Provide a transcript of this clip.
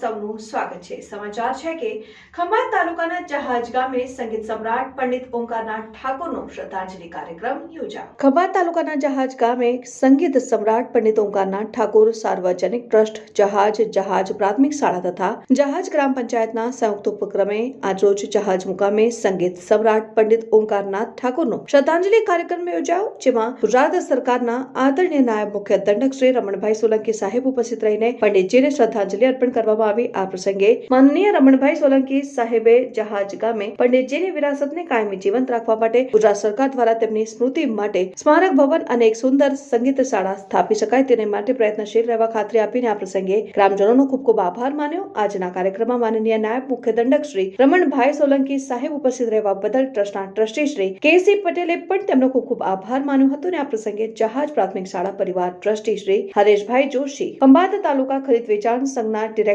સૌનું સ્વાગત છે. સમાચાર છે કે ખંભાત તાલુકાના જહાજ ગામે સંગીત સમ્રાટ પંડિત ઓંકારનાથ ઠાકોરનો શ્રદ્ધાંજલિ કાર્યક્રમ યોજાયો. ખંભાત તાલુકાના જહાજ ગામે સંગીત સમ્રાટ પંડિત ઓંકારનાથ ઠાકોર સાર્વજનિક ટ્રસ્ટ જહાજ જહાજ પ્રાથમિક શાળા તથા જહાજ ગ્રામ પંચાયતના સંયુક્ત ઉપક્રમે આજરોજ જહાજ મુકામે સંગીત સમ્રાટ પંડિત ઓંકારનાથ ઠાકોરનો શ્રદ્ધાંજલિ કાર્યક્રમ યોજાયો, જેમાં ગુજરાત સરકારના આદરણીય નાયબ મુખ્ય દંડક શ્રી રમણભાઈ સોલંકી સાહેબ ઉપસ્થિત રહીને પંડિતજીને શ્રદ્ધાંજલિ અર્પણ કરવામાં આવી આ પ્રસંગે માનનીય રમણભાઈ સોલંકી સાહેબે જહાજ ગામે પંડિતજીની વિરાસતને કાયમી જીવંત રાખવા માટે ગુજરાત સરકાર દ્વારા તેમની સ્મૃતિ માટે સ્મારક ભવન અને એક સુંદર સંગીત શાળા સ્થાપી શકાય તેને માટે પ્રયત્નશીલ રહેવા ખાતરી આપીને આ પ્રસંગે ગ્રામજનોનો ખૂબ ખૂબ આભાર માન્યો. આજના કાર્યક્રમમાં માનનીય નાયબ મુખ્ય દંડક શ્રી રમણભાઈ સોલંકી સાહેબ ઉપસ્થિત રહેવા બદલ ટ્રસ્ટના ટ્રસ્ટી શ્રી કેસી પટેલે પણ તેમનો ખૂબ ખૂબ આભાર માન્યો હતો અને આ પ્રસંગે જહાજ પ્રાથમિક શાળા પરિવાર ટ્રસ્ટી શ્રી હરેશભાઈ જોશી, ખંભાત તાલુકા ખરીદ વેચાણ સંઘના ડિરેક્ટર